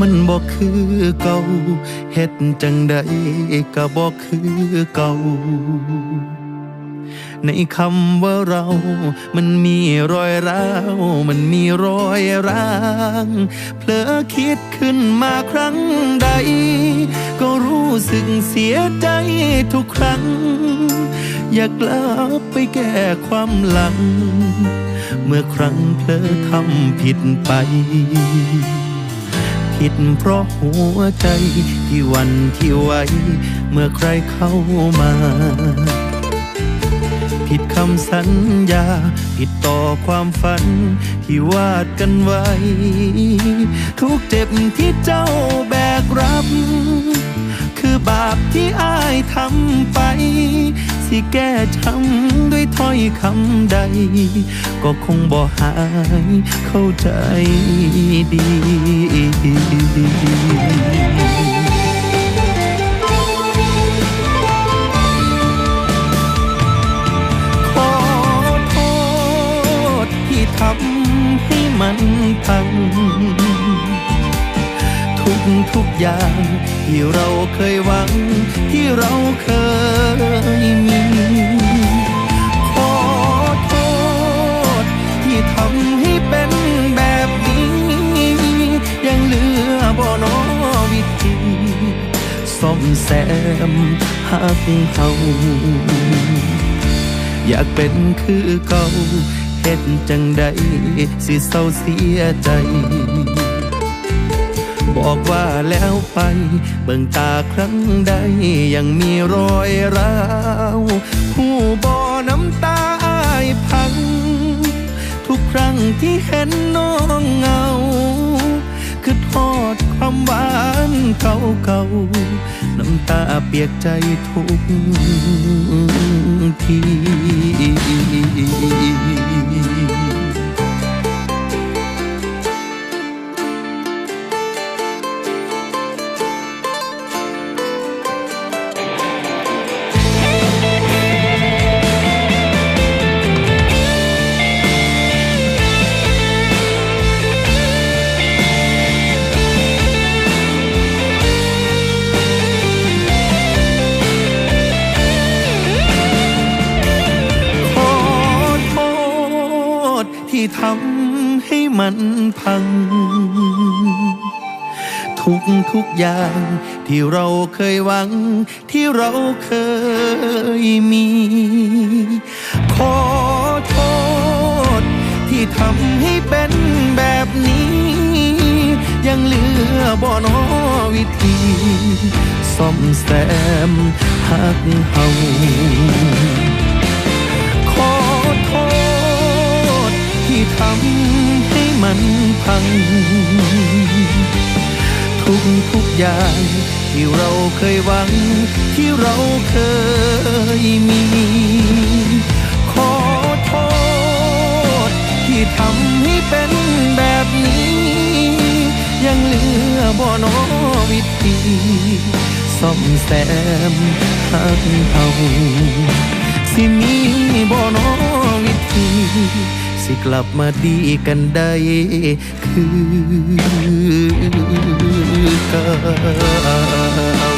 มันบอกคือเก่าเฮ็ดจังใดก็บอกคือเก่า ในคำว่าเรา มันมีรอยร้าว มันมีรอยร้าง เผลอคิดขึ้นมาครั้งใด ก็รู้สึกเสียใจทุกครั้ง อยากกลับไปแก้ความหลัง เมื่อครั้งเผลอทำผิดไป ผิดเพราะหัวใจที่วันที่ไวเมื่อใครเข้ามา ผิดคำสัญญา ผิดต่อความฝันที่วาดกันไว้ ทุกเจ็บที่เจ้าแบกรับ คือบาปที่อ้ายทำไป สิแก้ช้ำด้วยถ้อยคำใด ก็คงบ่หายเข้าใจดี ขอโทษที่ทำให้มันพัง ทุกทุกอย่างที่เราเคยหวัง ที่เราเคยมี ซ่อมแซมหักเขาอยากเป็นคือเก่าเฮ็ดจังใดสิเศร้าเสียใจ บอกว่าแล้วไป เบิ่งตาครั้งใดยังมีรอยร้าว ความหวานเก่าๆน้ำตาเปียกใจทุกที ที่ทำให้มันพัง ทุกทุกอย่างที่เราเคยหวัง ที่เราเคยมี ขอโทษ ที่ทำให้เป็นแบบนี้ ยังเหลือบ่อนอวิธีซ่อมแซมหักเฮา ที่ทำให้มันพัง ทุกทุกอย่างที่เราเคยหวัง ที่เราเคยมี ขอโทษ ที่ทำให้เป็นแบบนี้ ยังเหลือบ่นอวิธีซ่อมแซมหักเฮาสิมีบ่นอวิธี สิกลับมาดีกันได้คือกัน